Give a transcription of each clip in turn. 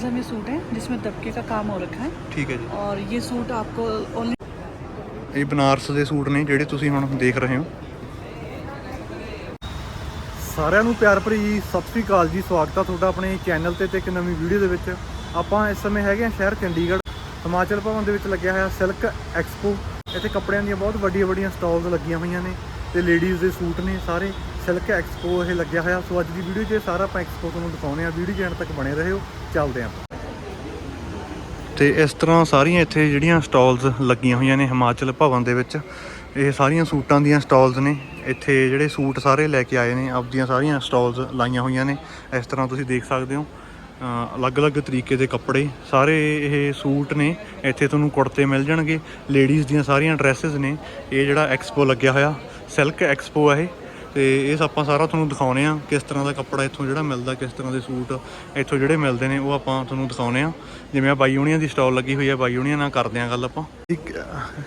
में ये सूट है जिसमें दबके का काम हो रखा है। ਠੀਕ ਹੈ ਜੀ और ये सूट आपको ओनली ਇਹ ਬਨਾਰਸ ਦੇ ਸੂਟ ਨੇ ਜਿਹੜੇ ਤੁਸੀਂ ਹੁਣ ਦੇਖ ਰਹੇ ਹੋ ਸਾਰਿਆਂ ਨੂੰ ਪਿਆਰ ਭਰੀ ਸਤਿ ਸ੍ਰੀ ਅਕਾਲ ਜੀ ਸਵਾਗਤ ਆ ਤੁਹਾਡਾ ਆਪਣੇ ਚੈਨਲ ਤੇ ਤੇ ਇੱਕ ਨਵੀਂ ਵੀਡੀਓ ਦੇ ਵਿੱਚ ਆਪਾਂ ਇਸ ਸਮੇਂ ਹੈਗੇ ਆ ਸ਼ਹਿਰ ਚੰਡੀਗੜ੍ਹ ਹਿਮਾਚਲ ਭਵਨ ਦੇ ਵਿੱਚ ਲੱਗਿਆ ਹੋਇਆ ਸਿਲਕ ਐਕਸਪੋ ਇੱਥੇ ਕੱਪੜਿਆਂ ਦੀਆਂ ਬਹੁਤ ਵੱਡੀਆਂ ਵੱਡੀਆਂ ਸਟਾਲਸ ਲੱਗੀਆਂ ਹੋਈਆਂ ਨੇ ਤੇ ਲੇਡੀਜ਼ ਦੇ ਸੂਟ ਨੇ ਸਾਰੇ ਸਿਲਕ ਐਕਸਪੋ ਇਹ ਲੱਗਿਆ ਹੋਇਆ। ਸੋ ਅੱਜ ਦੀ ਵੀਡੀਓ 'ਚ ਸਾਰਾ ਆਪਾਂ ਐਕਸਪੋ ਤੁਹਾਨੂੰ ਦਿਖਾਉਂਦੇ ਆ। ਵੀਡੀਓ 'ਚ ਐਂਡ ਤੱਕ ਬਣੇ ਰਹੋ। ਚੱਲਦੇ ਆਂ ਤੇ ਇਸ ਤਰ੍ਹਾਂ ਸਾਰੀਆਂ ਇੱਥੇ ਜਿਹੜੀਆਂ ਸਟਾਲਸ ਲੱਗੀਆਂ ਹੋਈਆਂ ਨੇ ਹਿਮਾਚਲ ਭਵਨ ਦੇ ਵਿੱਚ, ਇਹ ਸਾਰੀਆਂ ਸੂਟਾਂ ਦੀਆਂ ਸਟਾਲਸ ਨੇ। ਇੱਥੇ ਜਿਹੜੇ ਸੂਟ ਸਾਰੇ ਲੈ ਕੇ ਆਏ ਨੇ, ਆਪਦੀਆਂ ਸਾਰੀਆਂ ਸਟਾਲਸ ਲਾਈਆਂ ਹੋਈਆਂ ਨੇ। ਇਸ ਤਰ੍ਹਾਂ ਤੁਸੀਂ ਦੇਖ ਸਕਦੇ ਹੋ ਅਲੱਗ-ਅਲੱਗ ਤਰੀਕੇ ਦੇ ਕੱਪੜੇ। ਸਾਰੇ ਇਹ ਸੂਟ ਨੇ। ਇੱਥੇ ਤੁਹਾਨੂੰ ਕੁੜਤੇ ਮਿਲ ਜਾਣਗੇ। ਲੇਡੀਜ਼ ਦੀਆਂ ਸਾਰੀਆਂ ਡਰੈਸਸ ਨੇ। ਇਹ ਜਿਹੜਾ ਐਕਸਪੋ ਲੱਗਿਆ ਹੋਇਆ, ਸਿਲਕ ਐਕਸਪੋ ਹੈ ਇਹ। ਤੇ ਇਹ ਆਪਾਂ ਸਾਰਾ ਤੁਹਾਨੂੰ ਦਿਖਾਉਨੇ ਆ ਕਿਸ ਤਰ੍ਹਾਂ ਦਾ ਕੱਪੜਾ ਇੱਥੋਂ ਜਿਹੜਾ ਮਿਲਦਾ ਕਿਸ ਤਰ੍ਹਾਂ ਦੇ ਸੂਟ ਇੱਥੋਂ ਜਿਹੜੇ ਮਿਲਦੇ ਨੇ ਉਹ ਆਪਾਂ ਤੁਹਾਨੂੰ ਦਿਖਾਉਨੇ ਆ। ਜਿਵੇਂ ਆ ਬਾਈ ਹੁਣੀਆਂ ਦੀ ਸਟਾਲ ਲੱਗੀ ਹੋਈ ਹੈ ਬਾਈ ਹੁਣੀਆਂ ਨਾਲ ਕਰਦੇ ਆ ਗੱਲ ਆਪਾਂ।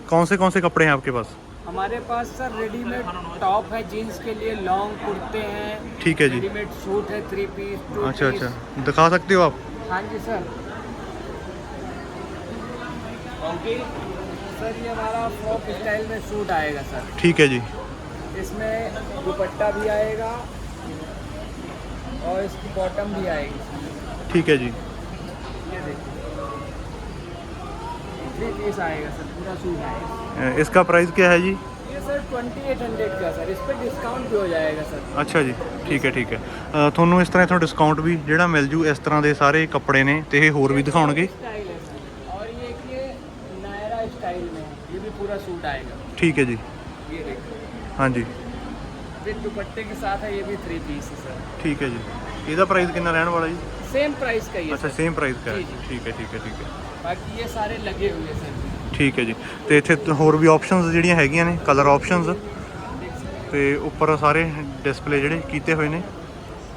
ਕੌਣ ਸੇ ਕੱਪੜੇ ਹੈ ਆਪਕੇ ਪਾਸ? हमारे पास सर रेडीमेड टॉप है जीन्स के लिए लॉन्ग कुर्ते हैं। ठीक है जी। रेडीमेड सूट है थ्री पीस टू अच्छा पीस। अच्छा दिखा सकते हो आप? हाँ जी सर। सर ये हमारा फ्रॉक स्टाइल में सूट आएगा सर। ठीक है इसमें दुपट्टा भी आएगा और इसकी बॉटम भी आएगी ठीक है जी ये देखिए थ्री पीस आएगा सर पूरा सूट आएगा अह, इसका प्राइस क्या है जी ये सर ट्वेंटी एट हंड्रेड का सर इस पर डिस्काउंट भी हो जाएगा सर ਅੱਛਾ ਜੀ ਠੀਕ ਹੈ ਠੀਕ ਹੈ ਅਹ, ਤੁਹਾਨੂੰ ਇਸ ਤਰ੍ਹਾਂ ਇਥੋਂ ਡਿਸਕਾਊਂਟ ਵੀ ਜਿਹੜਾ ਮਿਲ ਜੂ ਇਸ ਤਰ੍ਹਾਂ ਦੇ ਸਾਰੇ ਕੱਪੜੇ ਨੇ ਤੇ ਇਹ ਹੋਰ ਵੀ ਦਿਖਾਉਣਗੇ स्टाइल है सर और ये एक ये नायरा स्टाइल में है ये भी पूरा सूट आएगा ਠੀਕ ਹੈ ਜੀ ये देखो ਹਾਂਜੀ विद दुपट्टे के साथ है ये भी थ्री पीस है सर ਠੀਕ ਹੈ ਜੀ ਇਹਦਾ ਪ੍ਰਾਈਸ ਕਿੰਨਾ ਰਹਿਣ ਵਾਲਾ ਜੀ सेम प्राइस का ही है ਅੱਛਾ सर ਸੇਮ ਪ੍ਰਾਈਸ ਦਾ ਹੈ ਜੀ, ਜੀ। ਠੀਕ ਹੈ ਠੀਕ ਹੈ ਠੀਕ ਹੈ बाकी ये सारे लगे हुए हैं सर ਠੀਕ ਹੈ ਜੀ ਤੇ ਇੱਥੇ ਤ- ਹੋਰ ਵੀ ਆਪਸ਼ਨਸ ਜਿਹੜੀਆਂ ਹੈਗੀਆਂ ਨੇ ਕਲਰ ਆਪਸ਼ਨਸ ਤੇ ਉੱਪਰ ਸਾਰੇ ਡਿਸਪਲੇ ਜਿਹੜੇ ਕੀਤੇ ਹੋਏ ਨੇ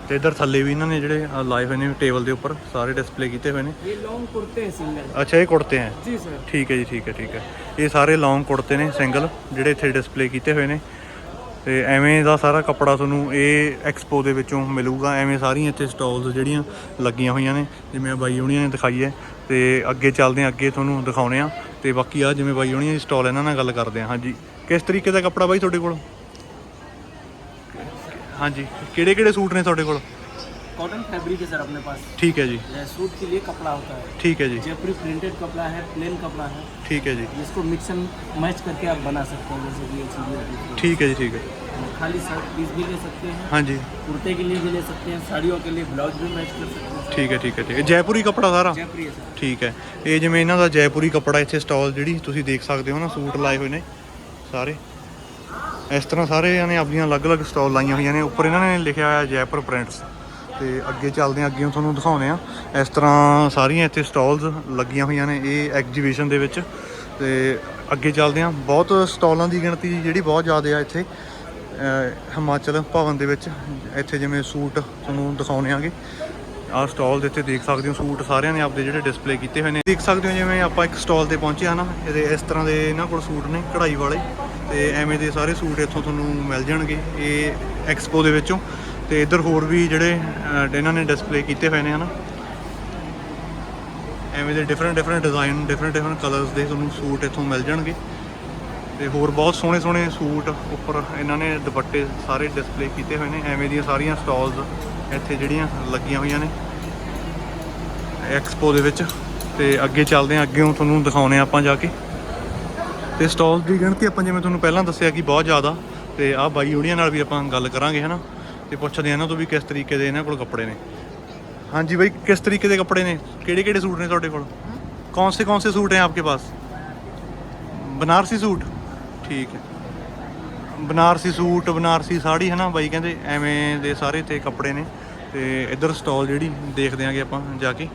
ਤੇ ਇਧਰ ਥੱਲੇ ਵੀ ਇਹਨਾਂ ਨੇ ਜਿਹੜੇ ਲਾਏ ਹੋਏ ਨੇ ਟੇਬਲ ਦੇ ਉੱਪਰ ਸਾਰੇ ਡਿਸਪਲੇ ਕੀਤੇ ਹੋਏ ਨੇ। ਇਹ ਲੌਂਗ ਕੁਰਤੇ ਹੈ ਸਿੰਗਲ ਅੱਛਾ ਇਹ ਕੁੜਤੇ ਹੈ? ਜੀ ਸਰ ਠੀਕ ਹੈ ਜੀ ਠੀਕ ਹੈ ਠੀਕ ਹੈ। ਇਹ ਸਾਰੇ ਲੌਂਗ ਕੁੜਤੇ ਨੇ ਸਿੰਗਲ ਜਿਹੜੇ ਇੱਥੇ ਡਿਸਪਲੇ ਕੀਤੇ ਹੋਏ ਨੇ। ਤੇ ਐਵੇਂ ਦਾ ਸਾਰਾ ਕੱਪੜਾ ਤੁਹਾਨੂੰ ਇਹ ਐਕਸਪੋ ਦੇ ਵਿੱਚੋਂ ਮਿਲੂਗਾ। ਐਵੇਂ ਸਾਰੀਆਂ ਇੱਥੇ ਸਟਾਲਸ ਜਿਹੜੀਆਂ ਲੱਗੀਆਂ ਹੋਈਆਂ ਨੇ ਜਿਵੇਂ ਬਾਈ ਹੁਣੀਆਂ ਨੇ ਦਿਖਾਈ ਹੈ। ਤੇ ਅੱਗੇ ਚੱਲਦੇ ਹਾਂ ਅੱਗੇ ਤੁਹਾਨੂੰ ਦਿਖਾਉਣੇ ਆ ਤੇ ਬਾਕੀ ਆ ਜਿਵੇਂ ਬਾਈ ਹੁਣੀਆਂ ਦੀ ਸਟਾਲ ਇਹਨਾਂ ਨਾਲ ਗੱਲ ਕਰਦੇ ਹਾਂ। ਹਾਂਜੀ। ਕਿਸ ਤਰੀਕੇ ਦਾ ਕੱਪੜਾ ਬਾਈ ਤੁਹਾਡੇ ਕੋਲ? ਹਾਂਜੀ ਕਿਹੜੇ ਕਿਹੜੇ ਸੂਟ ਨੇ ਤੁਹਾਡੇ ਕੋਲ कॉटन फैब्रिक है सर अपने पास ਠੀਕ ਹੈ ਜੀ सूट के लिए कपड़ा होता है ਠੀਕ ਹੈ ਜੀ जयपुरी प्रिंटेड कपड़ा है प्लेन कपड़ा है ਠੀਕ ਹੈ ਜੀ जिसको मिक्स एंड मैच करके आप बना सकते हैं जैसे कि ये चीज़ें होती हैं। ਠੀਕ ਹੈ ਜੀ ਠੀਕ ਹੈ खाली शर्ट पीस भी ले सकते हैं ਹਾਂਜੀ कुर्ते के लिए भी ले सकते हैं साड़ियों के लिए ब्लाउज भी मैच कर सकते हैं ਠੀਕ ਹੈ ਠੀਕ ਹੈ ਠੀਕ ਹੈ ਜੈਪੁਰੀ ਕੱਪੜਾ ਸਾਰਾ जयपुरी है सर ਠੀਕ ਹੈ ਇਹ ਜਿਵੇਂ ਇਹਨਾਂ ਦਾ ਜੈਪੁਰੀ ਕੱਪੜਾ ਇੱਥੇ ਸਟਾਲ ਜਿਹੜੀ ਤੁਸੀਂ ਦੇਖ ਸਕਦੇ ਹੋ ਨਾ ਸੂਟ ਲਾਏ ਹੋਏ ਨੇ ਸਾਰੇ ਇਸ ਤਰ੍ਹਾਂ ਸਾਰੇ ਇਹਨਾਂ ਨੇ ਆਪਣੀਆਂ ਅਲੱਗ-ਅਲੱਗ ਸਟਾਲ ਲਾਈਆਂ ਹੋਈਆਂ ਨੇ। ਉੱਪਰ ਇਹਨਾਂ ਨੇ ਲਿਖਿਆ ਹੋਇਆ ਜੈਪੁਰ ਪ੍ਰਿੰਟਸ। ਤੇ ਅੱਗੇ ਚੱਲਦੇ ਹਾਂ, ਅੱਗੇ ਤੁਹਾਨੂੰ ਦਿਖਾਉਂਦੇ ਆ ਇਸ ਤਰ੍ਹਾਂ ਸਾਰੀਆਂ ਇੱਥੇ ਸਟਾਲਸ ਲੱਗੀਆਂ ਹੋਈਆਂ ਨੇ ਇਹ ਐਗਜੀਬਿਸ਼ਨ ਦੇ ਵਿੱਚ। ਤੇ ਅੱਗੇ ਚੱਲਦੇ ਹਾਂ। ਬਹੁਤ ਸਟਾਲਾਂ ਦੀ ਗਿਣਤੀ ਜਿਹੜੀ ਬਹੁਤ ਜ਼ਿਆਦਾ ਆ ਇੱਥੇ ਹਿਮਾਚਲ ਭਵਨ ਦੇ ਵਿੱਚ। ਇੱਥੇ ਜਿਵੇਂ ਸੂਟ ਤੁਹਾਨੂੰ ਦਿਖਾਉਂਦੇ ਆਂਗੇ ਆਹ ਸਟਾਲ ਦੇ ਉੱਤੇ ਦੇਖ ਸਕਦੇ ਹੋ। ਸੂਟ ਸਾਰਿਆਂ ਨੇ ਆਪਦੇ ਜਿਹੜੇ ਡਿਸਪਲੇ ਕੀਤੇ ਹੋਏ ਨੇ। ਦੇਖ ਸਕਦੇ ਹੋ ਜਿਵੇਂ ਆਪਾਂ ਇੱਕ ਸਟਾਲ ਤੇ ਪਹੁੰਚੇ ਆ ਨਾ। ਇਹਦੇ ਇਸ ਤਰ੍ਹਾਂ ਦੇ ਇਹਨਾਂ ਕੋਲ ਸੂਟ ਨੇ ਕਢਾਈ ਵਾਲੇ। ਤੇ ਐਵੇਂ ਦੇ ਸਾਰੇ ਸੂਟ ਇੱਥੋਂ ਤੁਹਾਨੂੰ ਮਿਲ ਜਾਣਗੇ ਇਹ ਐਕਸਪੋ ਦੇ ਵਿੱਚੋਂ। ਤੇ ਇੱਧਰ ਹੋਰ ਵੀ ਜਿਹੜੇ ਇਹਨਾਂ ਨੇ ਡਿਸਪਲੇ ਕੀਤੇ ਹੋਏ ਨੇ, ਹਨਾ? ਐਵੇਂ ਦੇ different different design different different colours ਦੇ ਤੁਹਾਨੂੰ ਸੂਟ ਇੱਥੋਂ ਮਿਲ ਜਾਣਗੇ। ਤੇ ਹੋਰ ਬਹੁਤ ਸੋਹਣੇ ਸੋਹਣੇ ਸੂਟ ਉੱਪਰ ਇਹਨਾਂ ਨੇ ਦੁਪੱਟੇ ਸਾਰੇ ਡਿਸਪਲੇ ਕੀਤੇ ਹੋਏ ਨੇ। ਐਵੇਂ ਦੀਆਂ ਸਾਰੀਆਂ ਸਟਾਲਸ ਇੱਥੇ ਜਿਹੜੀਆਂ ਲੱਗੀਆਂ ਹੋਈਆਂ ਨੇ ਐਕਸਪੋ ਦੇ ਵਿੱਚ। ਤੇ ਅੱਗੇ ਚੱਲਦੇ ਹਾਂ ਅੱਗੇ ਤੁਹਾਨੂੰ ਦਿਖਾਉਣੇ ਆਪਾਂ ਜਾ ਕੇ। ਤੇ ਸਟਾਲ ਦੀ ਗਿਣਤੀ ਆਪਾਂ ਜਿਵੇਂ ਤੁਹਾਨੂੰ ਪਹਿਲਾਂ ਦੱਸਿਆ ਕਿ ਬਹੁਤ ਜ਼ਿਆਦਾ, ਤੇ ਆਹ ਬਾਈ ਯੂਨੀਅਨ ਨਾਲ ਵੀ ਆਪਾਂ ਗੱਲ ਕਰਾਂਗੇ, ਹਨਾ? ਤੇ ਪੁੱਛਦੇ ਇਹਨਾਂ ਤੋਂ ਵੀ ਕਿਸ ਤਰੀਕੇ ਦੇ ਇਹਨਾਂ ਕੋਲ ਕੱਪੜੇ ਨੇ। ਹਾਂਜੀ ਬਾਈ, ਕਿਸ ਤਰੀਕੇ ਦੇ ਕੱਪੜੇ ਨੇ? ਕਿਹੜੇ ਕਿਹੜੇ ਸੂਟ ਨੇ ਤੁਹਾਡੇ ਕੋਲ? ਕੌਣ ਸੇ ਕੌਣ ਸੇ सूट हैं आपके ਪਾਸ? ਬਨਾਰਸੀ ਸੂਟ? ਠੀਕ ਹੈ। ਬਨਾਰਸੀ ਸੂਟ, ਬਨਾਰਸੀ ਸਾੜੀ ਹੈ ਨਾ ਬਾਈ ਕਹਿੰਦੇ, ਐਵੇਂ ਦੇ ਸਾਰੇ ਤੇ ਕੱਪੜੇ ਨੇ। ਤੇ ਇੱਧਰ ਸਟਾਲ ਜਿਹੜੀ ਦੇਖਦੇ ਆਂਗੇ ਆਪਾਂ ਜਾ ਕੇ।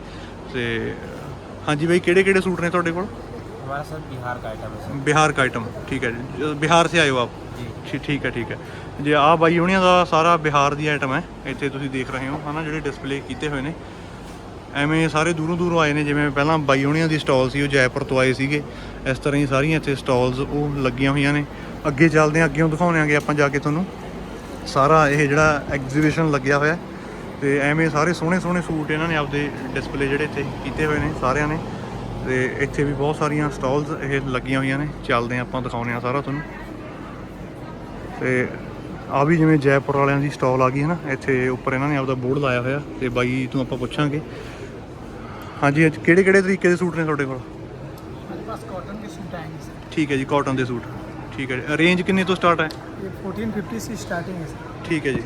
ਤੇ ਹਾਂਜੀ ਬਾਈ ਕਿਹੜੇ ਕਿਹੜੇ ਸੂਟ ਨੇ ਤੁਹਾਡੇ ਕੋਲ? हमारा सर बिहार का आइटम है सर ਬਿਹਾਰ का आइटम ठीक है जी बिहार से आए हो आप जी ਠੀਕ ਠੀਕ ਹੈ ਠੀਕ ਹੈ ਜੇ ਆ ਬਾਈ ਹੁਣੀਆਂ ਦਾ ਸਾਰਾ ਬਿਹਾਰ ਦੀ ਆਈਟਮ ਹੈ ਇੱਥੇ ਤੁਸੀਂ ਦੇਖ ਰਹੇ ਹੋ ਹਨਾ ਜਿਹੜੇ ਡਿਸਪਲੇ ਕੀਤੇ ਹੋਏ ਨੇ ਐਵੇਂ ਸਾਰੇ ਦੂਰੋਂ ਦੂਰੋਂ ਆਏ ਨੇ ਜਿਵੇਂ ਪਹਿਲਾਂ ਬਾਈ ਹੁਣੀਆਂ ਦੀ ਸਟਾਲ ਸੀ ਉਹ ਜੈਪੁਰ ਤੋਂ ਆਏ ਸੀਗੇ ਇਸ ਤਰ੍ਹਾਂ ਹੀ ਸਾਰੀਆਂ ਇੱਥੇ ਸਟਾਲਸ ਉਹ ਲੱਗੀਆਂ ਹੋਈਆਂ ਨੇ ਅੱਗੇ ਚੱਲਦੇ ਹਾਂ ਅੱਗੇੋਂ ਦਿਖਾਉਣਾਂਗੇ ਆਪਾਂ ਜਾ ਕੇ ਤੁਹਾਨੂੰ ਸਾਰਾ ਇਹ ਜਿਹੜਾ ਐਗਜ਼ੀਬਿਸ਼ਨ ਲੱਗਿਆ ਹੋਇਆ ਹੈ, ਤੇ ਐਵੇਂ ਸਾਰੇ ਸੋਹਣੇ ਸੋਹਣੇ ਸੂਟ ਇਹਨਾਂ ਨੇ ਆਪਦੇ ਡਿਸਪਲੇ ਜਿਹੜੇ ਇੱਥੇ ਕੀਤੇ ਹੋਏ ਨੇ ਸਾਰਿਆਂ ਨੇ ਤੇ ਇੱਥੇ ਵੀ ਬਹੁਤ ਸਾਰੀਆਂ ਸਟਾਲਸ ਇਹ ਲੱਗੀਆਂ ਹੋਈਆਂ ਨੇ। ਚੱਲਦੇ ਆਪਾਂ ਦਿਖਾਉਨੇ ਆ ਸਾਰਾ ਤੁਹਾਨੂੰ। ਤੇ ਆ ਵੀ ਜਿਵੇਂ ਜੈਪੁਰ ਵਾਲਿਆਂ ਦੀ ਸਟਾਲ ਆ ਗਈ ਹੈ ਨਾ ਇੱਥੇ ਉੱਪਰ ਇਹਨਾਂ ਨੇ ਆਪਦਾ ਬੋਰਡ ਲਾਇਆ ਹੋਇਆ ਤੇ ਬਾਈ ਤੂੰ ਆਪਾਂ ਪੁੱਛਾਂਗੇ। ਹਾਂਜੀ ਅੱਜ ਕਿਹੜੇ ਕਿਹੜੇ ਤਰੀਕੇ ਦੇ ਸੂਟ ਨੇ ਤੁਹਾਡੇ ਕੋਲ? ਠੀਕ ਹੈ ਜੀ ਕਾਟਨ ਦੇ ਸੂਟ। ਠੀਕ ਹੈ ਰੇਂਜ ਕਿੰਨੇ ਤੋਂ ਸਟਾਰਟ ਹੈ? 1450 ਸੇ ਸਟਾਰਟਿੰਗ ਹੈ ਸਰ। ਠੀਕ ਹੈ ਜੀ।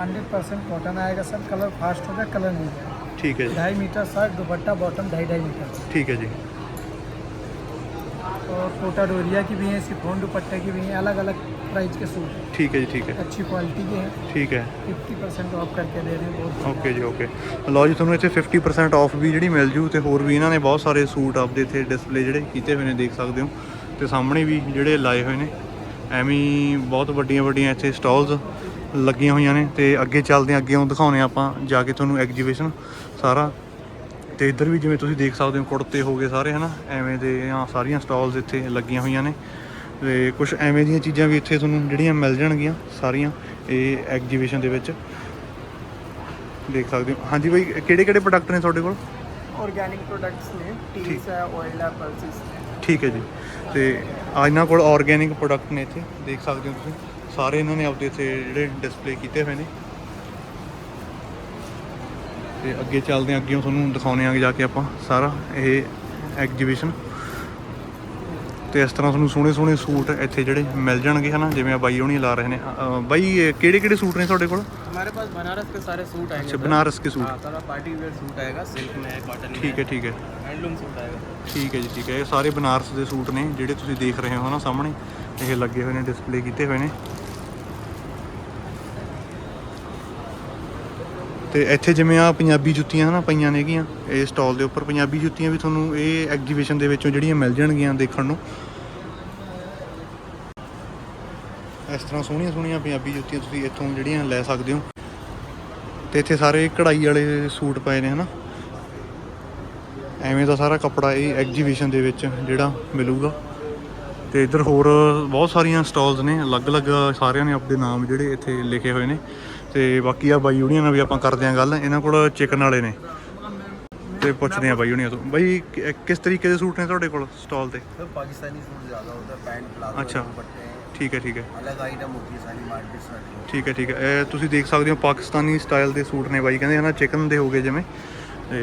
100% ਕਾਟਨ ਆਏਗਾ ਸਰ ਕਲਰ ਫਾਸਟ ਹੋਗਾ ਕਲਰ ਨਹੀਂ ਠੀਕ ਹੈ ਜੀ ढाई मीटर शर्ट दुपट्टा बॉटम ढाई ढाई मीटर ਠੀਕ ਹੈ ਜੀ और कोटा डोरिया की भी हैं सिफोन दुपट्टे की भी हैं अलग अलग प्राइस के सूट हैं ਠੀਕ ਹੈ ਜੀ ਠੀਕ ਹੈ अच्छी क्वालिटी के हैं ਠੀਕ ਹੈ फिफ्टी परसेंट ऑफ करके दे रहे हैं बहुत ਓਕੇ ਜੀ ਓਕੇ ਲਓ ਜੀ ਤੁਹਾਨੂੰ ਇੱਥੇ 50% ਆਫ ਵੀ ਜਿਹੜੀ ਮਿਲ ਜੂ ਤੇ ਹੋਰ ਵੀ ਇਹਨਾਂ ਨੇ ਬਹੁਤ ਸਾਰੇ ਸੂਟ ਆਪਦੇ ਇੱਥੇ ਡਿਸਪਲੇ ਜਿਹੜੇ ਕੀਤੇ ਹੋਏ ਨੇ ਦੇਖ ਸਕਦੇ ਹੋ ਤੇ ਸਾਹਮਣੇ ਵੀ ਜਿਹੜੇ ਲਾਏ ਹੋਏ ਨੇ ਐਵੇਂ ਹੀ ਬਹੁਤ ਵੱਡੀਆਂ ਵੱਡੀਆਂ ਇੱਥੇ ਸਟਾਲਸ ਲੱਗੀਆਂ ਹੋਈਆਂ ਨੇ ਤੇ ਅੱਗੇ ਚੱਲਦੇ ਆ ਅੱਗੇ ਉਹ ਦਿਖਾਉਣੇ ਆਪਾਂ ਜਾ ਕੇ ਤੁਹਾਨੂੰ ਐਗਜੀਬਿਸ਼ਨ ਸਾਰਾ। ਤੇ ਇੱਧਰ ਵੀ ਜਿਵੇਂ ਤੁਸੀਂ ਦੇਖ ਸਕਦੇ ਹੋ ਕੁੜਤੇ ਹੋ ਗਏ ਸਾਰੇ ਹਨਾ? ਐਵੇਂ ਦੇ ਆ ਸਾਰੀਆਂ ਸਟਾਲਸ ਇੱਥੇ ਲੱਗੀਆਂ ਹੋਈਆਂ ਨੇ। ਤੇ ਕੁਝ ਐਵੇਂ ਦੀਆਂ ਚੀਜ਼ਾਂ ਵੀ ਇੱਥੇ ਤੁਹਾਨੂੰ ਜਿਹੜੀਆਂ ਮਿਲ ਜਾਣਗੀਆਂ ਸਾਰੀਆਂ ਇਹ ਐਗਜੀਬਿਸ਼ਨ ਦੇ ਵਿੱਚ। ਦੇਖ ਸਕਦੇ ਹੋ। ਹਾਂਜੀ ਬਾਈ ਕਿਹੜੇ ਕਿਹੜੇ ਪ੍ਰੋਡਕਟ ਨੇ ਤੁਹਾਡੇ ਕੋਲ? ਆਰਗੈਨਿਕ ਪ੍ਰੋਡਕਟਸ ਨੇ ਟੀਸ ਹੈ ਆਇਲ ਹੈ ਪਲਸਿਸ ਠੀਕ ਹੈ ਜੀ। ਤੇ ਆ ਇਹਨਾਂ ਕੋਲ ਆਰਗੈਨਿਕ ਪ੍ਰੋਡਕਟ ਨੇ ਇੱਥੇ ਦੇਖ ਸਕਦੇ ਹੋ ਤੁਸੀਂ। ਸਾਰੇ ਇਹਨਾਂ ਨੇ ਆਪਦੇ ਇੱਥੇ ਜਿਹੜੇ ਡਿਸਪਲੇ ਕੀਤੇ ਹੋਏ ਨੇ ਤੇ ਅੱਗੇ ਚੱਲਦੇ ਹਾਂ ਅੱਗੇ ਤੁਹਾਨੂੰ ਦਿਖਾਉਣੇ ਆ ਜਾ ਕੇ ਆਪਾਂ ਸਾਰਾ ਇਹ ਐਗਜੀਬਿਸ਼ਨ ਤੇ ਇਸ ਤਰ੍ਹਾਂ ਤੁਹਾਨੂੰ ਸੋਹਣੇ ਸੋਹਣੇ ਸੂਟ ਇੱਥੇ ਜਿਹੜੇ ਮਿਲ ਜਾਣਗੇ ਹਨਾ ਜਿਵੇਂ ਆ ਬਾਈ ਹੋਣੀ ਲਾ ਰਹੇ ਨੇ ਅ, ਬਾਈ ਕਿਹੜੇ ਕਿਹੜੇ ਸੂਟ ਨੇ ਤੁਹਾਡੇ ਕੋਲ हमारे पास बनारस के सारे सूट आएंगे ਅੱਛਾ सर। ਬਨਾਰਸ ਕੇ ਸੂਟ हाँ सारा पार्टी वेयर सूट आएगा सिल्क में है कॉटन में ਠੀਕ ਹੈ ਠੀਕ ਹੈ हैंडलूम सूट आएगा ਠੀਕ ਹੈ ਜੀ ਠੀਕ ਹੈ ਇਹ ਸਾਰੇ ਬਨਾਰਸ ਦੇ ਸੂਟ ਨੇ ਜਿਹੜੇ ਤੁਸੀਂ ਦੇਖ ਰਹੇ ਹੋ ਨਾ ਸਾਹਮਣੇ ਇਹ ਲੱਗੇ ਹੋਏ ਨੇ ਡਿਸਪਲੇ ਕੀਤੇ ਹੋਏ ਨੇ ਤੇ ਇੱਥੇ ਜਿਵੇਂ ਆ ਪੰਜਾਬੀ ਜੁੱਤੀਆਂ ਹਨਾ ਪਈਆਂ ਨੇਗੀਆਂ, ਇਹ ਸਟਾਲ ਦੇ ਉੱਪਰ ਪੰਜਾਬੀ ਜੁੱਤੀਆਂ ਵੀ ਤੁਹਾਨੂੰ ਇਹ ਐਗਜੀਬਿਸ਼ਨ ਦੇ ਵਿੱਚੋਂ ਜਿਹੜੀਆਂ ਮਿਲ ਜਾਣਗੀਆਂ ਦੇਖਣ ਨੂੰ। ਇਸ ਤਰ੍ਹਾਂ ਸੋਹਣੀਆਂ ਸੋਹਣੀਆਂ ਪੰਜਾਬੀ ਜੁੱਤੀਆਂ ਤੁਸੀਂ ਇੱਥੋਂ ਜਿਹੜੀਆਂ ਲੈ ਸਕਦੇ ਹੋ। ਤੇ ਇੱਥੇ ਸਾਰੇ ਕਢਾਈ ਵਾਲੇ ਸੂਟ ਪਏ ਨੇ ਹਨਾ। ਐਵੇਂ ਦਾ ਸਾਰਾ ਕੱਪੜਾ ਇਹ ਐਗਜੀਬਿਸ਼ਨ ਦੇ ਵਿੱਚ ਜਿਹੜਾ ਮਿਲੂਗਾ। ਤੇ ਇੱਧਰ ਹੋਰ ਬਹੁਤ ਸਾਰੀਆਂ ਸਟਾਲਸ ਨੇ, ਅਲੱਗ-ਅਲੱਗ ਸਾਰਿਆਂ ਨੇ ਆਪਣੇ ਨਾਮ ਜਿਹੜੇ ਇੱਥੇ ਲਿਖੇ ਹੋਏ ਨੇ। ਤੇ ਬਾਕੀ ਆ ਬਾਈ ਹੁਣੀਆਂ ਨਾਲ ਵੀ ਆਪਾਂ ਕਰਦੇ ਆਂ ਗੱਲ ਇਹਨਾਂ ਕੋਲ ਚਿਕਨ ਵਾਲੇ ਨੇ ਤੇ ਪੁੱਛਦੇ ਆਂ ਬਾਈ ਹੁਣੀਆਂ ਤੋਂ ਬਾਈ ਕਿ- ਕਿਸ ਤਰੀਕੇ ਦੇ ਸੂਟ ਨੇ ਤੁਹਾਡੇ ਕੋਲ ਸਟਾਲ ਤੇ सर पाकिस्तानी सूट ज़्यादा होता है पैंट प्लाजो अच्छा। दुपट्टे हैं ਠੀਕ ਹੈ ਠੀਕ ਹੈ अलग आइटम होती है सारी मार्केट सारी ਠੀਕ ਹੈ ਠੀਕ ਹੈ ਇਹ ਤੁਸੀਂ ਦੇਖ ਸਕਦੇ ਹੋ ਪਾਕਿਸਤਾਨੀ ਸਟਾਈਲ ਦੇ ਸੂਟ ਨੇ ਬਾਈ ਕਹਿੰਦੇ ਹਨਾ ਚਿਕਨ ਦੇ ਹੋਗੇ ਜਿਵੇਂ ਤੇ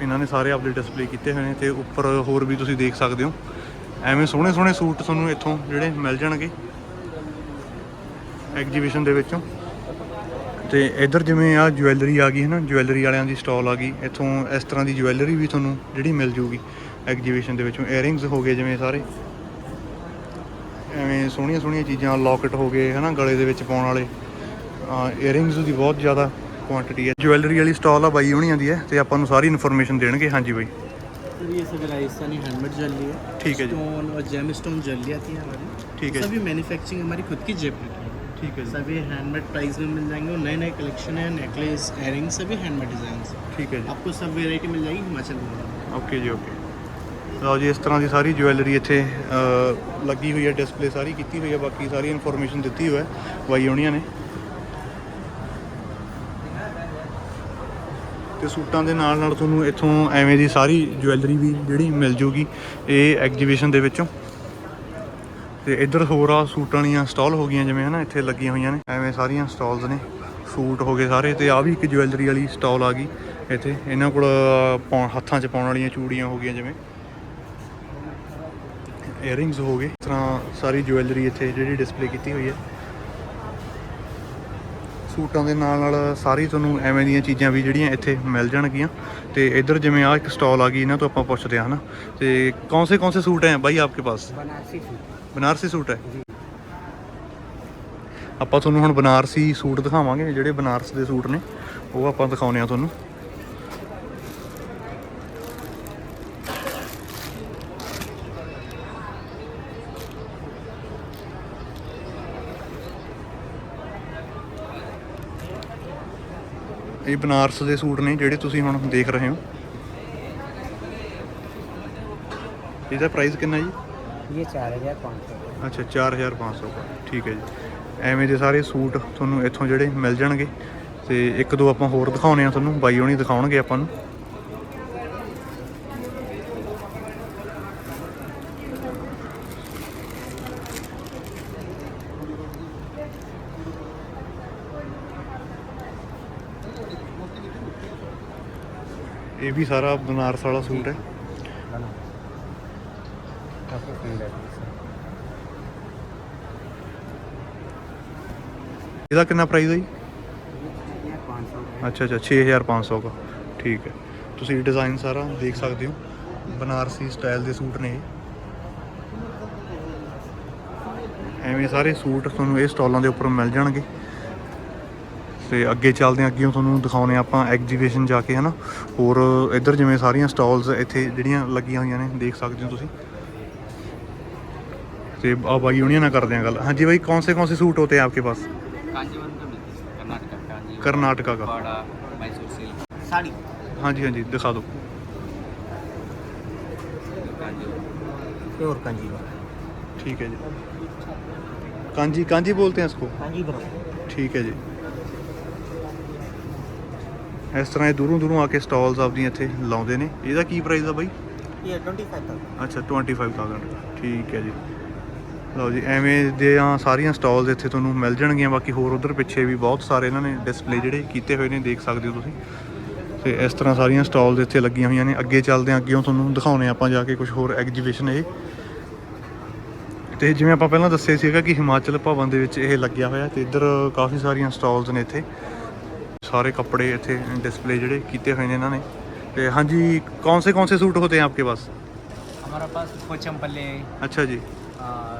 ਇਹਨਾਂ ਨੇ ਸਾਰੇ ਆਪਦੇ ਡਿਸਪਲੇ ਕੀਤੇ ਹੋਏ ਨੇ ਤੇ ਉੱਪਰ ਹੋਰ ਵੀ ਤੁਸੀਂ ਦੇਖ ਸਕਦੇ ਹੋ ਐਵੇਂ ਸੋਹਣੇ ਸੋਹਣੇ ਸੂਟ ਤੁਹਾਨੂੰ ਇੱਥੋਂ ਜਿਹੜੇ ਮਿਲ ਜਾਣਗੇ ਐਗਜੀਬਿਸ਼ਨ ਦੇ ਵਿੱਚੋਂ ਤੇ ਇੱਧਰ ਜਿਵੇਂ ਆ ਜੁਐਲਰੀ ਆ ਗਈ ਹੈ ਨਾ ਜੁਐਲਰੀ ਵਾਲਿਆਂ ਦੀ ਸਟਾਲ ਆ ਗਈ ਇੱਥੋਂ ਇਸ ਤਰ੍ਹਾਂ ਦੀ ਜੁਐਲਰੀ ਵੀ ਤੁਹਾਨੂੰ ਜਿਹੜੀ ਮਿਲ ਜੂਗੀ ਐਗਜੀਬਿਸ਼ਨ ਦੇ ਵਿੱਚੋਂ ਏਅਰਿੰਗਸ ਹੋ ਗਏ ਜਿਵੇਂ ਸਾਰੇ ਐਵੇਂ ਸੋਹਣੀਆਂ ਸੋਹਣੀਆਂ ਚੀਜ਼ਾਂ ਲੋਕਟ ਹੋ ਗਏ ਹਨਾ ਗਲੇ ਦੇ ਵਿੱਚ ਪਾਉਣ ਵਾਲੇ ਏਅਰਿੰਗਸ ਦੀ ਬਹੁਤ ਜ਼ਿਆਦਾ ਕੁਆਂਟੀਟੀ ਹੈ ਜੁਐਲਰੀ ਵਾਲੀ ਸਟਾਲ ਆ ਬਾਈ ਹੋਣੀ ਆਂਦੀ ਹੈ ਤੇ ਆਪਾਂ ਨੂੰ ਸਾਰੀ ਇਨਫੋਰਮੇਸ਼ਨ ਦੇਣਗੇ ਹਾਂਜੀ ਬਾਈ सर ये सभी राजस्थानी हैंडमेड ज्वेलरी है ठीक है जी। स्टोन और जेम स्टोन ज्वेलरी आती है हमारी ठीक है सभी मैन्युफैक्चरिंग हमारी खुद की जेब की है ਠੀਕ ਹੈ ਜੀ सभी हैंडमेड प्राइस में मिल जाएंगे और नए नए कलेक्शन है नेकलेस एयरिंग सभी हैंडमेड डिजाइन ਠੀਕ ਹੈ ਜੀ आपको सब वेराइटी मिल जाएगी हिमाचल में ਓਕੇ ਜੀ ਓਕੇ ਲਓ ਜੀ ਇਸ ਤਰ੍ਹਾਂ ਦੀ ਸਾਰੀ ਜੁਐਲਰੀ ਇੱਥੇ ਅਹ, ਲੱਗੀ ਹੋਈ ਹੈ ਡਿਸਪਲੇ ਸਾਰੀ ਕੀਤੀ ਹੋਈ ਹੈ ਬਾਕੀ ਸਾਰੀ ਇਨਫੋਰਮੇਸ਼ਨ ਦਿੱਤੀ ਹੋਈ ਹੈ ਬਾਈ ਹੋਣੀਆਂ ਨੇ ਤੇ ਸੂਟਾਂ ਦੇ ਨਾਲ ਨਾਲ ਤੁਹਾਨੂੰ ਇੱਥੋਂ ਐਵੇਂ ਦੀ ਸਾਰੀ ਜੁਐਲਰੀ ਵੀ ਜਿਹੜੀ ਮਿਲ ਜੂਗੀ ਇਹ ਐਗਜੀਬਿਸ਼ਨ ਦੇ ਵਿੱਚੋਂ ਤੇ ਇੱਧਰ ਹੋਰ ਆ ਸੂਟਾਂ ਵਾਲੀਆਂ ਸਟਾਲ ਹੋ ਗਈਆਂ ਜਿਵੇਂ ਹਨਾ, ਇੱਥੇ ਲੱਗੀਆਂ ਹੋਈਆਂ ਨੇ। ਐਵੇਂ ਸਾਰੀਆਂ ਸਟਾਲਸ ਨੇ। ਸੂਟ ਹੋ ਗਏ ਸਾਰੇ ਤੇ ਆ ਵੀ ਇੱਕ ਜਵੈਲਰੀ ਵਾਲੀ ਸਟਾਲ ਆ ਗਈ ਇੱਥੇ। ਇਹਨਾਂ ਕੋਲ ਹੱਥਾਂ 'ਚ ਪਾਉਣ ਵਾਲੀਆਂ ਚੂੜੀਆਂ ਹੋ ਗਈਆਂ ਜਿਵੇਂ। ਇਅਰਿੰਗਸ ਹੋ ਗਏ। ਇਸ ਤਰ੍ਹਾਂ ਸਾਰੀ ਜਵੈਲਰੀ ਇੱਥੇ ਜਿਹੜੀ ਡਿਸਪਲੇ ਕੀਤੀ ਹੋਈ ਹੈ। ਸੂਟਾਂ ਦੇ ਨਾਲ ਨਾਲ ਸਾਰੀ ਤੁਹਾਨੂੰ ਐਵੇਂ ਦੀਆਂ ਚੀਜ਼ਾਂ ਵੀ ਜਿਹੜੀਆਂ ਇੱਥੇ ਮਿਲ ਜਾਣਗੀਆਂ। ਤੇ ਇੱਧਰ ਜਿਵੇਂ ਆ ਇੱਕ ਸਟਾਲ ਆ ਗਈ, ਇਹਨਾਂ ਤੋਂ ਆਪਾਂ ਪੁੱਛਦੇ ਹਾਂ ਹਨਾ। ਤੇ ਕੌਣ ਸੇ ਕੌਣ ਸੇ ਸੂਟ ਹੈ ਭਾਈ ਆਪਕੇ ਪਾਸ? ਬਨਾਰਸੀ ਸੂਟ। ਬਨਾਰਸੀ ਸੂਟ ਹੈ। ਆਪਾਂ ਤੁਹਾਨੂੰ ਹੁਣ ਬਨਾਰਸੀ ਸੂਟ ਦਿਖਾਵਾਂਗੇ, ਜਿਹੜੇ ਬਨਾਰਸ ਦੇ ਸੂਟ ਨੇ। ਉਹ ਆਪਾਂ ਦਿਖਾਉਨੇ ਆ ਤੁਹਾਨੂੰ। ਇਹ ਬਨਾਰਸ ਦੇ ਸੂਟ ਨੇ, ਜਿਹੜੇ ਤੁਸੀਂ ਹੁਣ ਦੇਖ ਰਹੇ ਹੋ। ਇਹਦਾ ਪ੍ਰਾਈਸ ਕਿੰਨਾ ਜੀ? ये ਚਾਰ ਹਜ਼ਾਰ ਪੰਜ ਸੌ ਠੀਕ ਹੈ ਜੀ। ਐਵੇਂ ਦੇ ਸਾਰੇ ਸੂਟ ਤੁਹਾਨੂੰ ਇੱਥੋਂ ਜਿਹੜੇ ਮਿਲ ਜਾਣਗੇ। ਤੇ ਇੱਕ ਦੋ ਆਪਾਂ ਹੋਰ ਦਿਖਾਉਣੇ ਆ ਤੁਹਾਨੂੰ। ਬਾਈ ਹੋਣੀ ਦਿਖਾਉਣਗੇ ਆਪਾਂ ਨੂੰ। ਇਹ ਵੀ ਸਾਰਾ ਬਨਾਰਸ ਵਾਲਾ ਸੂਟ ਹੈ। ਇਹਦਾ ਕਿੰਨਾ ਪ੍ਰਾਈਸ ਹੈ ਜੀ? ਅੱਛਾ ਅੱਛਾ 6500 ਦਾ। ਠੀਕ ਹੈ। ਤੁਸੀਂ ਡਿਜ਼ਾਈਨ ਸਾਰਾ ਦੇਖ ਸਕਦੇ ਹੋ। ਬਨਾਰਸੀ ਸਟਾਈਲ ਦੇ ਸੂਟ ਨੇ ਐਵੇਂ ਸਾਰੇ ਸੂਟ ਤੁਹਾਨੂੰ ਇਹ ਸਟਾਲਾਂ ਦੇ ਉੱਪਰ ਮਿਲ ਜਾਣਗੇ। ਤੇ ਅੱਗੇ ਚੱਲਦੇ ਹਾਂ ਅੱਗੇ ਤੁਹਾਨੂੰ ਦਿਖਾਉਣੇ ਆਪਾਂ ਐਗਜੀਬਿਸ਼ਨ ਜਾ ਕੇ ਹਨਾ। ਹੋਰ ਇੱਧਰ ਜਿਵੇਂ ਸਾਰੀਆਂ ਸਟਾਲਸ ਇੱਥੇ ਜਿਹੜੀਆਂ ਲੱਗੀਆਂ ਹੋਈਆਂ ਨੇ ਦੇਖ ਸਕਦੇ ਹੋ ਤੁਸੀਂ। से आप आगे यूनियन ना करते हैं कल हाँ जी भाई कौन से कौन से सूट होते हैं आपके पास कर्नाटका का साड़ी हाँ जी हाँ जी दिखा दो प्योर कांजीवरम ठीक है जी कांजी कांजी बोलते हैं इसको ठीक है जी ਇਸ ਤਰ੍ਹਾਂ दूरों ਦੂਰੋਂ ਦੂਰੋਂ ਆ ਕੇ ਸਟਾਲਸ ਆਪਦੀਆਂ ਇੱਥੇ ਲਾਉਂਦੇ ਨੇ। ਇਹਦਾ ਕੀ ਪ੍ਰਾਈਸ ਆ ਬਾਈ? ਇਹ 25000 ਅੱਛਾ 25000 ठीक है जी ਲਓ ਜੀ ਐਵੇਂ ਦੇ ਆ ਸਾਰੀਆਂ ਸਟਾਲਸ ਇੱਥੇ ਤੁਹਾਨੂੰ ਮਿਲ ਜਾਣਗੀਆਂ। ਬਾਕੀ ਹੋਰ ਉਧਰ ਪਿੱਛੇ ਵੀ ਬਹੁਤ ਸਾਰੇ ਇਹਨਾਂ ਨੇ ਡਿਸਪਲੇ ਜਿਹੜੇ ਕੀਤੇ ਹੋਏ ਨੇ ਦੇਖ ਸਕਦੇ ਹੋ ਤੁਸੀਂ। ਤੇ ਇਸ ਤਰ੍ਹਾਂ ਸਾਰੀਆਂ ਸਟਾਲਸ ਇੱਥੇ ਲੱਗੀਆਂ ਹੋਈਆਂ ਨੇ। ਅੱਗੇ ਚੱਲਦੇ ਹਾਂ ਅੱਗੇੋਂ ਤੁਹਾਨੂੰ ਦਿਖਾਉਣੇ ਆਪਾਂ ਜਾ ਕੇ ਕੁਝ ਹੋਰ ਐਗਜੀਬਿਸ਼ਨ ਇਹ। ਤੇ ਜਿਵੇਂ ਆਪਾਂ ਪਹਿਲਾਂ ਦੱਸਿਆ ਸੀਗਾ ਕਿ ਹਿਮਾਚਲ ਭਵਨ ਦੇ ਵਿੱਚ ਇਹ ਲੱਗਿਆ ਹੋਇਆ ਤੇ ਇੱਧਰ ਕਾਫੀ ਸਾਰੀਆਂ ਸਟਾਲਸ ਨੇ ਇੱਥੇ। ਸਾਰੇ ਕੱਪੜੇ ਇੱਥੇ ਡਿਸਪਲੇ ਜਿਹੜੇ ਕੀਤੇ ਹੋਏ ਨੇ ਇਹਨਾਂ ਨੇ। ਤੇ ਹਾਂਜੀ ਕੌਣ ਸੇ ਕੌਣ ਸੇ ਸੂਟ होते हैं आपके पास हमारा पास पचम पल्ले अच्छा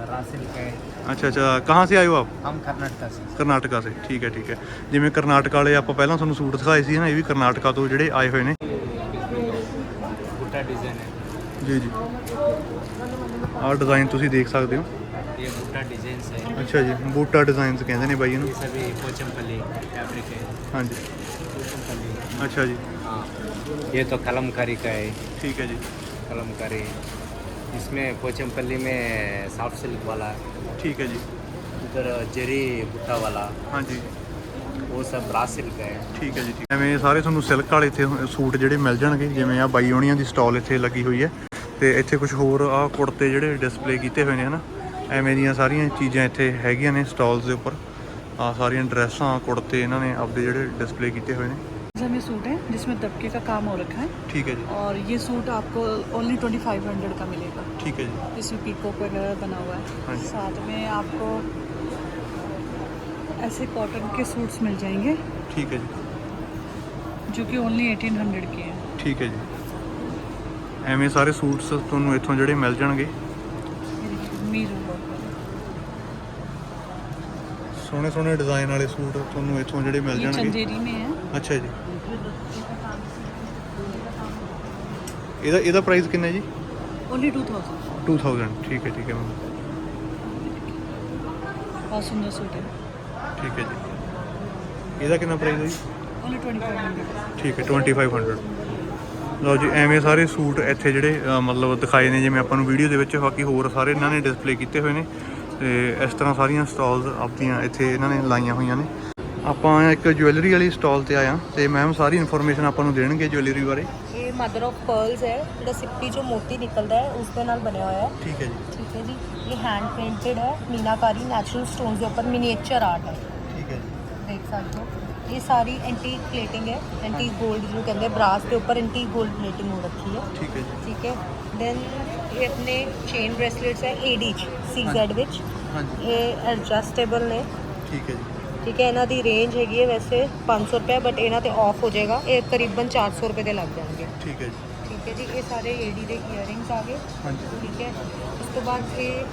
रासिल है ਅੱਛਾ ਅੱਛਾ ਕਹਾਂ ਸੇ ਆਏ ਹੋ ਆਪ हम कर्नाटका से ਕਰਨਾਟਕਾ ਸੇ ਠੀਕ ਹੈ ਠੀਕ ਹੈ ਜਿਵੇਂ ਕਰਨਾਟਕਾ ਵਾਲੇ ਆਪਾਂ ਪਹਿਲਾਂ ਤੁਹਾਨੂੰ ਸੂਟ ਦਿਖਾਏ ਸੀ ਨਾ ਇਹ ਵੀ ਕਰਨਾਟਕਾ ਤੋਂ ਜਿਹੜੇ ਆਏ ਹੋਏ ਨੇ बूटा डिजाइन है ਜੀ ਜੀ ਆਹ ਡਿਜ਼ਾਈਨ ਤੁਸੀਂ ਦੇਖ ਸਕਦੇ ਹੋ ये बूटा डिजाइन है ਅੱਛਾ ਜੀ ਬੂਟਾ ਡਿਜ਼ਾਈਨਸ ਕਹਿੰਦੇ ਨੇ ਬਾਈ ਇਹਨੂੰ ये सभी पोचमपल्ली फैब्रिक है ਹਾਂਜੀ पोचमपल्ली ਅੱਛਾ ਜੀ हाँ ये तो कलमकारी का है ਠੀਕ ਹੈ ਜੀ कलमकारी इसमें पोचमपल्ली में सॉफ्ट सिल्क वाला ਠੀਕ ਹੈ ਜੀ इधर जरी बूटा वाला ਹਾਂਜੀ वो सब ब्रा सिल्क है ਠੀਕ ਹੈ ਜੀ ਠੀਕ ਐਵੇਂ ਸਾਰੇ ਤੁਹਾਨੂੰ ਸਿਲਕ ਵਾਲੇ ਇੱਥੇ ਸੂਟ ਜਿਹੜੇ ਮਿਲ ਜਾਣਗੇ ਜਿਵੇਂ ਆ ਬਾਈ ਓਣੀਆਂ ਦੀ ਸਟਾਲ ਇੱਥੇ ਲੱਗੀ ਹੋਈ ਹੈ ਤੇ ਇੱਥੇ ਕੁਝ ਹੋਰ ਆ ਕੁੜਤੇ ਜਿਹੜੇ ਡਿਸਪਲੇ ਕੀਤੇ ਹੋਏ ਨੇ ਹਨਾ ਐਵੇਂ ਦੀਆਂ ਸਾਰੀਆਂ ਚੀਜ਼ਾਂ ਇੱਥੇ ਹੈਗੀਆਂ ਨੇ ਸਟਾਲਸ ਦੇ ਉੱਪਰ ਆ ਸਾਰੀਆਂ ਡਰੈਸਾਂ ਕੁੜਤੇ ਇਹਨਾਂ ਨੇ ਆਪਦੇ ਜਿਹੜੇ ਡਿਸਪਲੇ ਕੀਤੇ ਹੋਏ ਨੇ में सूट है जिसमें दबके का काम हो रखा है ਠੀਕ ਹੈ ਜੀ और ये सूट आपको ओनली ट्वेंटी फाइव हंड्रेड का मिलेगा ਠੀਕ ਹੈ ਜੀ इसमें पीकोक वगैरह बना हुआ हाँ है जी। साथ में आपको ऐसे कॉटन के सूट्स मिल जाएंगे ਠੀਕ ਹੈ ਜੀ जो कि ओनली एटीन हंड्रेड के हैं ਠੀਕ ਹੈ ਜੀ ਐਵੇਂ ਸਾਰੇ ਸੂਟਸ ਤੁਹਾਨੂੰ ਇੱਥੋਂ ਜਿਹੜੇ ਮਿਲ ਜਾਣਗੇ ये देखिए, मीरू वर्क वाले। ਸੋਹਣੇ ਸੋਹਣੇ ਡਿਜ਼ਾਈਨ ਵਾਲੇ ਸੂਟ ਤੁਹਾਨੂੰ ਇੱਥੋਂ ਜਿਹੜੇ ਮਿਲ ये ਜਾਣਗੇ चंदेरी में है ਅੱਛਾ ਜੀ ਇਹਦਾ ਇਹਦਾ ਪ੍ਰਾਈਸ ਕਿੰਨਾ ਜੀ? ਓਨਲੀ 2000 2000 ਠੀਕ ਹੈ ਠੀਕ ਹੈ ਮੈਮ ਬਹੁਤ ਸੂਟ ਹੈ ਠੀਕ ਹੈ ਜੀ। ਇਹਦਾ ਕਿੰਨਾ ਪ੍ਰਾਈਸ ਹੈ ਜੀ? ਓਨਲੀ 2500 ਠੀਕ ਹੈ 2500 ਲਓ ਜੀ ਐਵੇਂ ਸਾਰੇ ਸੂਟ ਇੱਥੇ ਜਿਹੜੇ ਮਤਲਬ ਦਿਖਾਏ ਨੇ ਜਿਵੇਂ ਆਪਾਂ ਨੂੰ ਵੀਡੀਓ ਦੇ ਵਿੱਚ ਬਾਕੀ ਹੋਰ ਸਾਰੇ ਇਹਨਾਂ ਨੇ ਡਿਸਪਲੇ ਕੀਤੇ ਹੋਏ ਨੇ। ਤੇ ਇਸ ਤਰ੍ਹਾਂ ਸਾਰੀਆਂ ਸਟਾਲਸ ਆਪਦੀਆਂ ਇੱਥੇ ਇਹਨਾਂ ਨੇ ਲਾਈਆਂ ਹੋਈਆਂ ਨੇ। ਆਪਾਂ ਇੱਕ ਜੁਐਲਰੀ ਵਾਲੀ ਸਟਾਲ ਤੇ ਆਇਆ ਤੇ ਮੈਮ ਸਾਰੀ ਇਨਫੋਰਮੇਸ਼ਨ ਆਪਾਂ ਨੂੰ ਦੇਣਗੇ ਜੁਐਲਰੀ ਬਾਰੇ। ਮਦਰ ਆਫ ਪਰਲਸ ਹੈ ਜਿਹੜਾ ਸਿੱਪੀ ਚੋਂ ਮੋਤੀ ਨਿਕਲਦਾ ਹੈ ਉਸ ਦੇ ਨਾਲ ਬਣਿਆ ਹੋਇਆ ਹੈ। ਠੀਕ ਹੈ ਜੀ। ਠੀਕ ਹੈ ਜੀ। ਇਹ ਹੈਂਡ ਪੇਂਟਡ ਹੈ ਮੀਨਾਕਾਰੀ ਨੈਚੁਰਲ ਸਟੋਨਸ ਦੇ ਉੱਪਰ ਮਿਨੀਏਚਰ ਆਰਟ ਹੈ। ਠੀਕ ਹੈ ਜੀ। ਦੇਖ ਸਕਦੇ ਹੋ। ਇਹ ਸਾਰੀ ਐਂਟੀਕ ਪਲੇਟਿੰਗ ਹੈ ਐਂਟੀਕ 골ਡ ਜਿਹਨੂੰ ਕਹਿੰਦੇ ਬ੍ਰਾਸ ਦੇ ਉੱਪਰ ਐਂਟੀਕ 골ਡ ਪਲੇਟਿੰਗ ਹੋ ਰੱਖੀ ਹੈ। ਠੀਕ ਹੈ ਜੀ। ਠੀਕ ਹੈ। ਦੈਨ ਇਹ ਆਪਣੇ ਚੇਨ ਬ੍ਰੇਸਲੇਟਸ ਹੈ ਏਡੀ ਚ ਸੀਜ਼ੈਡ ਵਿੱਚ। ਹਾਂਜੀ। ਇਹ ਐਡਜਸਟੇਬਲ ਨੇ। ਠੀਕ ਹੈ ਜੀ। ਠੀਕ ਹੈ ਇਹਨਾਂ ਦੀ ਰੇਂਜ ਹੈਗੀ ਹੈ ਵੈਸੇ 500 ਰੁਪਏ ਬਟ ਇਹਨਾਂ ਤੇ ਆਫ ਹੋ ਜਾਏਗਾ। ਇਹ ਕਰੀਬਨ 400 ਰੁਪਏ ਦੇ ਲੱਗ ਜਾਣਗੇ। ਠੀਕ ਹੈ ਜੀ। ਠੀਕ ਹੈ ਜੀ ਇਹ ਸਾਰੇ ਏਡੀ ਦੇ ਇਅਰਿੰਗਸ ਆ ਗਏ। ਹਾਂਜੀ। ਠੀਕ ਹੈ ਉਸ ਤੋਂ ਬਾਅਦ ਇਹ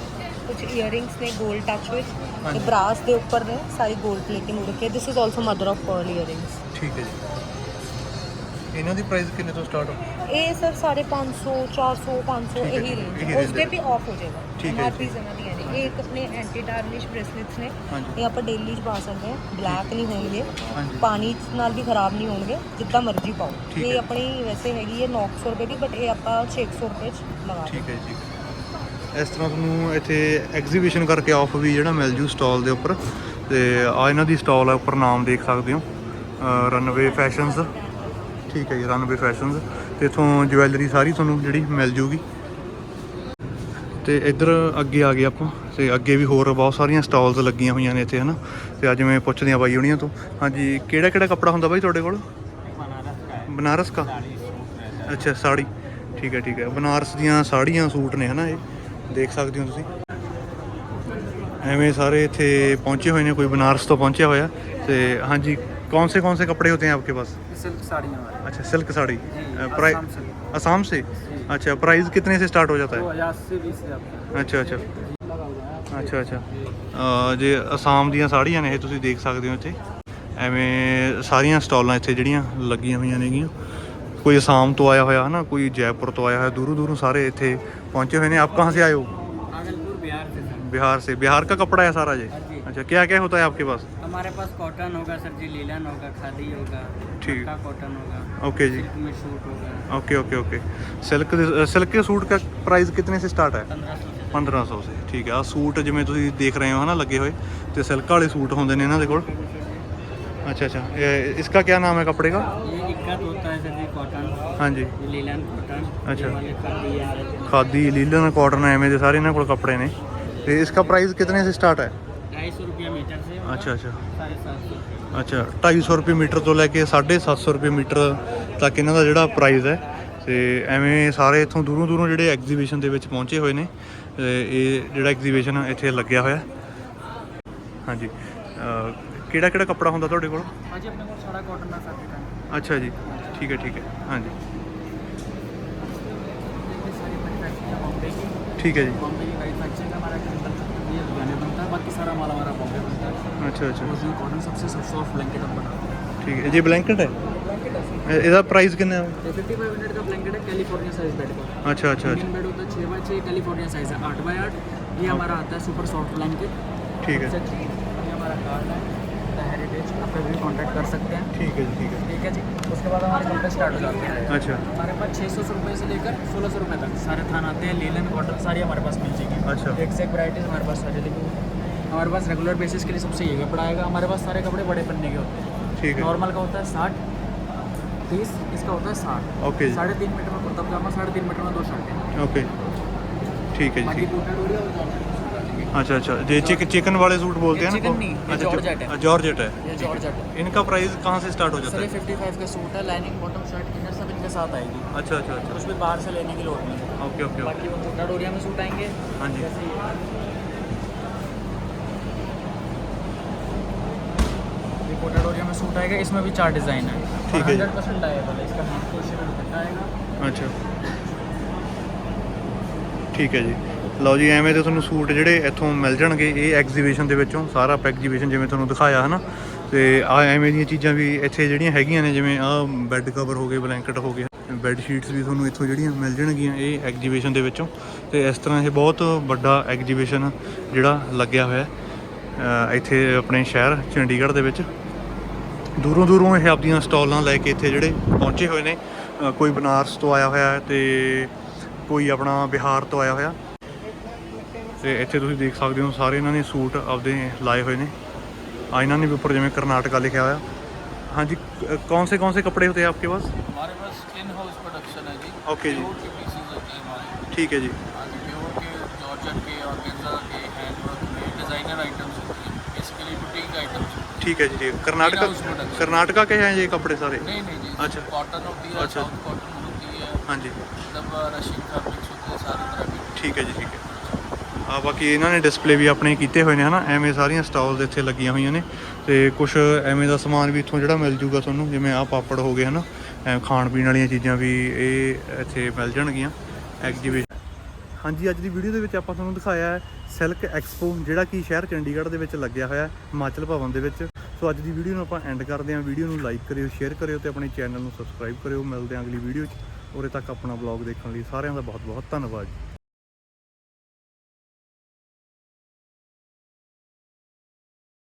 ਕੁਝ ਇਅਰਿੰਗਸ ਨੇ 골ਡ ਟੱਚ ਵਿੱਚ। ਇਹ ਬ੍ਰਾਸ ਦੇ ਉੱਪਰ ਨੇ ਸਾਰੀ 골ਡ ਪਲੇਟਿੰਗ ਹੋ ਰੱਖੀ ਹੈ this is also mother of pearl earrings ਠੀਕ ਹੈ ਜੀ। ਇਹਨਾਂ ਦੀ ਪ੍ਰਾਈਸ ਕਿੰਨੇ ਤੋਂ ਸਟਾਰਟ ਹੋ ਇਹ ਸਰ 550 400 500 ਠੀਕ ਹੈ ਇਹੀ ਰੇਂਜ ਉਸ ਹੈ। ਵੀ ਆਫ ਹੋ ਜਾਏਗਾ। ਠੀਕ ਹੈ ਜੀ। ਇਹ ਇੱਕ ਆਪਣੇ ਐਂਟੀ ਟਾਰਨਿਸ਼ ਬ੍ਰੇਸਲੇਟਸ ਨੇ। ਹਾਂਜੀ। ਇਹ ਆਪਾਂ ਡੇਲੀ ਚ ਪਾ ਸਕਦੇ ਹਾਂ। ਬਲੈਕ ਨਹੀਂ ਹੋਣਗੇ। ਹਾਂਜੀ। ਪਾਣੀ ਨਾਲ ਵੀ ਖਰਾਬ ਨਹੀਂ ਹੋਣਗੇ। ਜਿੱਦਾਂ ਮਰਜ਼ੀ ਪਾਓ। ਠੀਕ ਇਹ ਹੈ। ਆਪਣੀ ਵੈਸੇ ਹੈਗੀ ਹੈ 900 ਰੁਪਏ ਦੀ ਬਟ ਇਹ ਆਪਾਂ 600 ਰੁਪਏ ਚ ਲਗਾ ਠੀਕ ਹੈ ਜੀ। ਇਸ ਤਰ੍ਹਾਂ ਤੁਹਾਨੂੰ ਇੱਥੇ ਐਗਜ਼ੀਬਿਸ਼ਨ ਕਰਕੇ ਆਫ ਵੀ ਜਿਹੜਾ ਮਿਲ ਜੂ ਸਟਾਲ ਦੇ ਉੱਪਰ। ਤੇ ਆ ਇਹਨਾਂ ਦੀ ਸਟਾਲ ਹੈ ਉੱਪਰ ਨਾਮ ਦੇਖ ਸਕਦੇ ਹੋ। ਰਨਵੇ ਫੈਸ਼ਨਸ ਠੀਕ ਹੈ ਜੀ ਰਨਵੇ ਫੈਸ਼ਨਸ ਤੇ ਇਥੋਂ ਜਵੈਲਰੀ ਸਾਰੀ ਤੁਹਾਨੂੰ ਜਿਹੜੀ ਮਿਲ ਜੂਗੀ। ਤੇ ਇੱਧਰ ਅੱਗੇ ਆ ਗਏ ਆਪਾਂ। ਤੇ ਅੱਗੇ ਵੀ ਹੋਰ ਬਹੁਤ ਸਾਰੀਆਂ ਸਟਾਲਸ ਲੱਗੀਆਂ ਹੋਈਆਂ ਨੇ ਇੱਥੇ ਹਨਾ ਤੇ ਅੱਜ ਮੈਂ ਪੁੱਛਦੇ ਆ ਬਾਈ ਹੁਣੀਆਂ ਤੋਂ ਹਾਂਜੀ ਕਿਹੜਾ ਕਿਹੜਾ ਕੱਪੜਾ ਹੁੰਦਾ ਬਾਈ ਤੁਹਾਡੇ ਕੋਲ ਬਨਾਰਸ ਕਾ ਅੱਛਾ ਸਾੜੀ ਠੀਕ ਹੈ ਠੀਕ ਹੈ ਬਨਾਰਸ ਦੀਆਂ ਸਾੜੀਆਂ ਸੂਟ ਨੇ ਹਨਾ ਇਹ ਦੇਖ ਸਕਦੇ ਹੋ ਤੁਸੀਂ ਐਵੇਂ ਸਾਰੇ ਇੱਥੇ ਪਹੁੰਚੇ ਹੋਏ ਨੇ ਕੋਈ ਬਨਾਰਸ ਤੋਂ ਪਹੁੰਚਿਆ ਹੋਇਆ ਤੇ ਹਾਂਜੀ कौन से कौन से कपड़े होते हैं आपके पास सिल्क साड़ियाँ हमारे अच्छा सिल्क साड़ी असम से। प्राइस असम से अच्छा प्राइस कितने से स्टार्ट हो जाता है हज़ार से बीस हज़ार ਅੱਛਾ ਅੱਛਾ ਅੱਛਾ ਅੱਛਾ ਅਹ ਜੇ ਅਸਾਮ ਦੀਆਂ ਸਾੜੀਆਂ ਨੇ ਇਹ ਤੁਸੀਂ ਦੇਖ ਸਕਦੇ ਹੋ ਇੱਥੇ ਐਵੇਂ ਸਾਰੀਆਂ ਸਟਾਲਾਂ ਇੱਥੇ ਜਿਹੜੀਆਂ ਲੱਗੀਆਂ ਹੋਈਆਂ ਨੇਗੀਆਂ ਕੋਈ ਅਸਾਮ ਤੋਂ ਆਇਆ ਹੋਇਆ ਹਨਾ ਕੋਈ ਜੈਪੁਰ ਤੋਂ ਆਇਆ ਹੋਇਆ ਦੂਰੋਂ ਦੂਰੋਂ ਸਾਰੇ ਇੱਥੇ ਪਹੁੰਚੇ ਹੋਏ ਨੇ ਆਪ ਕਹਾਂ से आए हो भागलपुर बिहार से सर बिहार से बिहार का कपड़ा है सारा ये हाँ जी। अच्छा क्या क्या होता है आपके पास हमारे पास कॉटन होगा सर जी लीलन होगा खादी होगा ठीक। पक्का कॉटन होगा ओके जी सिल्क में सूट होगा okay okay okay silk silk के सूट का प्राइस कितने से स्टार्ट है पंद्रह सौ 1500 ਸੇ ਠੀਕ ਆ ਸੂਟ ਜਿਵੇਂ ਤੁਸੀਂ ਦੇਖ ਰਹੇ ਹੋ ਹਨਾ ਲੱਗੇ ਹੋਏ ਤੇ ਸਿਲਕ ਵਾਲੇ ਸੂਟ ਹੁੰਦੇ ਨੇ ਇਹਨਾਂ ਦੇ ਕੋਲ अच्छा अच्छा इसका क्या नाम है कपड़े का ये इक्का होता है सर कॉटन हाँ जी लीलन कॉटन अच्छा खादी लीलन कॉटन है मेरे सारे इन्होंने को कपड़े ने तो इसका प्राइस कितने से स्टार्ट है ढाई सौ रुपया मीटर से अच्छा अच्छा अच्छा ढाई सौ रुपये मीटर तो लैके साढ़े सत्त सौ रुपये मीटर तक इन्हों का जोड़ा प्राइज़ है ਤੇ ਐਵੇਂ ਸਾਰੇ ਇਥੋਂ ਦੂਰੋਂ ਦੂਰੋਂ ਜਿਹੜੇ ਐਗਜ਼ੀਬਿਸ਼ਨ ਦੇ ਵਿੱਚ ਪਹੁੰਚੇ ਹੋਏ ਨੇ ਇਹ ਜਿਹੜਾ ਐਗਜ਼ੀਬਿਸ਼ਨ ਇੱਥੇ ਲੱਗਿਆ ਹੋਇਆ ਹਾਂਜੀ ਕਿਹੜਾ ਕਿਹੜਾ ਕੱਪੜਾ ਹੁੰਦਾ ਤੁਹਾਡੇ ਕੋਲ हाँ जी अपने को सारा कॉटन का फैब्रिक है ਅੱਛਾ ਜੀ ਠੀਕ ਹੈ ਠੀਕ ਹੈ ਹਾਂਜੀ ये सारी मैन्युफैक्चरिंग है बॉम्बे की ਠੀਕ ਹੈ ਜੀ बॉम्बे की मैन्युफैक्चरिंग का हमारा ये लुधियाने बनता है बाकी सारा माल हमारा बॉम्बे बनता है ਅੱਛਾ ਅੱਛਾ ओरिजिनल कॉटन सबसे सब सॉफ्ट ब्लैंकेट हम बनाते हैं ਠੀਕ ਹੈ ਜੀ ਬਲੈਂਕਟ ਹੈ ब्लैंकेट है ਇਹ- ਇਹਦਾ ਪ੍ਰਾਈਸ ਕਿੰਨਾ ਹੈ 5500 का ब्लैंकेट है कैलिफ़ोर्निया साइज़ बेड का। अच्छा ਅੱਛਾ अच्छा। बेड होता है छः बाई छः कैलिफ़ोर्निया साइज़ है आठ बाई आठ। ये हमारा आता है सुपर ਹੈ आप सकते हैं। ठीक है ठीक है। जी। उसके बाद हमारे स्टार्ट हो जाते हैं। अच्छा। हमारे पास छः सौ रुपये से लेकर सोलह सौ तक सारे थान आते हैं लेलन सारी हमारे पास मिल जाएगी। अच्छा। एक हमारे पास सारी हमारे पास रेगुलर बेसिस के लिए सबसे ये कपड़ा आएगा। हमारे पास सारे कपड़े बड़े पन्ने के होते हैं। नॉर्मल का होता है साठ तीस इसका होता है साठ। ओके जी साढ़े तीन मीटर में कुर्ता पजामा साढ़े तीन मीटर में दो शर्टें। ओके ठीक है जी अच्छा अच्छा। ये चिक, चिकन वाले सूट बोलते हैं ना चिकन नहीं, अच्छा, जॉर्जेट है। इनका प्राइस कहाँ से स्टार्ट हो जाता है? फिफ्टी फाइव का सूट है लाइनिंग बॉटम शर्ट इनर सब इनके साथ आएगी। अच्छा अच्छा अच्छा। कुछ भी बाहर से लेने की लोड नहीं है। ओके ओके बाकी वो कोटा डोरिया में सूट आएँगे। हाँ जी। जैसे ये कोटा डोरिया में सूट आएगा इसमें भी चार डिज़ाइन है ठीक है जी। हंड्रेड परसेंट लाएबल है इसका हैंड क्वेश्चन आएगा ਅੱਛਾ ਠੀਕ ਹੈ ਜੀ ਲਓ ਜੀ ਐਵੇਂ ਤੇ ਤੁਹਾਨੂੰ ਸੂਟ ਜਿਹੜੇ ਇੱਥੋਂ ਮਿਲ ਜਾਣਗੇ ਇਹ ਐਗਜ਼ੀਬਿਸ਼ਨ ਦੇ ਵਿੱਚੋਂ ਸਾਰਾ ਐਗਜ਼ੀਬਿਸ਼ਨ ਜਿਵੇਂ ਤੁਹਾਨੂੰ ਦਿਖਾਇਆ ਹਨਾ ਤੇ ਆ ਐਵੇਂ ਦੀਆਂ ਚੀਜ਼ਾਂ ਵੀ ਇੱਥੇ ਜਿਹੜੀਆਂ ਹੈਗੀਆਂ ਨੇ ਜਿਵੇਂ ਆ ਬੈੱਡ ਕਵਰ ਹੋ ਗਏ ਬਲੈਂਕਟ ਹੋ ਗਏ ਬੈੱਡ ਸ਼ੀਟਸ ਵੀ ਤੁਹਾਨੂੰ ਇੱਥੋਂ ਜਿਹੜੀਆਂ ਮਿਲ ਜਾਣਗੀਆਂ ਇਹ ਐਗਜ਼ੀਬਿਸ਼ਨ ਦੇ ਵਿੱਚੋਂ ਤੇ ਇਸ ਤਰ੍ਹਾਂ ਇਹ ਬਹੁਤ ਵੱਡਾ ਐਗਜ਼ੀਬਿਸ਼ਨ ਜਿਹੜਾ ਲੱਗਿਆ ਹੋਇਆ ਹੈ, ਅ, ਇੱਥੇ ਆਪਣੇ ਸ਼ਹਿਰ ਚੰਡੀਗੜ੍ਹ ਦੇ ਵਿੱਚ ਦੂਰੋਂ ਦੂਰੋਂ ਇਹ ਆਪਣੀਆਂ ਸਟਾਲਾਂ ਲੈ ਕੇ ਇੱਥੇ ਜਿਹੜੇ ਪਹੁੰਚੇ ਹੋਏ ਨੇ। ਕੋਈ ਬਨਾਰਸ ਤੋਂ ਆਇਆ ਹੋਇਆ ਤੇ ਕੋਈ ਆਪਣਾ ਬਿਹਾਰ ਤੋਂ ਆਇਆ ਹੋਇਆ। ਤੇ ਇੱਥੇ ਤੁਸੀਂ ਦੇਖ ਸਕਦੇ ਹੋ ਸਾਰੇ ਇਹਨਾਂ ਨੇ ਸੂਟ ਆਪਦੇ ਲਾਏ ਹੋਏ ਨੇ। ਆ ਇਹਨਾਂ ਨੇ ਵੀ ਉੱਪਰ ਜਿਵੇਂ ਕਰਨਾਟਕਾ ਲਿਖਿਆ ਹੋਇਆ। ਹਾਂਜੀ ਕੌਣ ਸੇ ਕੌਣ ਸੇ ਕੱਪੜੇ ਹੋਤੇ ਹੈ ਆਪਕੇ ਪਾਸ? हमारे पास इन हाउस प्रोडक्शन है जी। ओके जी ठीक है जी ठीक है जी ठीक कर्नाटका In-house production। कर्नाटका के हैं ये कपड़े सारे नहीं नहीं जी अच्छा। कॉटन होती है अच्छा। साउथ कॉटन होती है हाँ जी मतलब रशियन फैब्रिक्स होते हैं सारी तरह के ਠੀਕ ਹੈ ਜੀ ਠੀਕ ਹੈ ਆ ਬਾਕੀ ਇਹਨਾਂ ਨੇ ਡਿਸਪਲੇ ਵੀ ਆਪਣੇ ਕੀਤੇ ਹੋਏ ਨੇ ਹਨਾ ਐਵੇਂ ਸਾਰੀਆਂ ਸਟਾਲਸ ਇੱਥੇ ਲੱਗੀਆਂ ਹੋਈਆਂ ਨੇ ਤੇ ਕੁਝ ਐਵੇਂ ਦਾ ਸਮਾਨ ਵੀ ਇੱਥੋਂ ਜਿਹੜਾ ਮਿਲ ਜੂਗਾ ਤੁਹਾਨੂੰ ਜਿਵੇਂ ਆ ਪਾਪੜ ਹੋ ਗਏ ਹਨਾ ਐਂ ਖਾਣ ਪੀਣ ਵਾਲੀਆਂ ਚੀਜ਼ਾਂ ਵੀ ਇਹ ਇੱਥੇ ਮਿਲ ਜਾਣਗੀਆਂ ਐਗਜੀਬਿਸ਼ਨ ਹਾਂਜੀ ਅੱਜ ਦੀ ਵੀਡੀਓ ਦੇ ਵਿੱਚ ਆਪਾਂ ਤੁਹਾਨੂੰ ਦਿਖਾਇਆ ਹੈ ਸਿਲਕ ਐਕਸਪੋ ਜਿਹੜਾ ਕਿ ਸ਼ਹਿਰ ਚੰਡੀਗੜ੍ਹ ਦੇ ਵਿੱਚ ਲੱਗਿਆ ਹੋਇਆ ਹੈ ਹਿਮਾਚਲ ਭਵਨ ਦੇ ਵਿੱਚ ਸੋ ਅੱਜ ਦੀ ਵੀਡੀਓ ਨੂੰ ਆਪਾਂ ਐਂਡ ਕਰਦੇ ਹਾਂ। ਵੀਡੀਓ ਨੂੰ ਲਾਈਕ ਕਰਿਓ ਸ਼ੇਅਰ ਕਰਿਓ ਤੇ ਆਪਣੇ ਚੈਨਲ ਨੂੰ ਸਬਸਕ੍ਰਾਈਬ ਕਰਿਓ। ਮਿਲਦੇ ਹਾਂ ਅਗਲੀ ਵੀਡੀਓ 'ਚ। ਉਰੇ ਤੱਕ ਆਪਣਾ ਬਲੌਗ ਦੇਖਣ ਲਈ ਸਾਰਿਆਂ ਦਾ ਬਹੁਤ ਬਹੁਤ ਧੰਨਵਾਦ ਜੀ।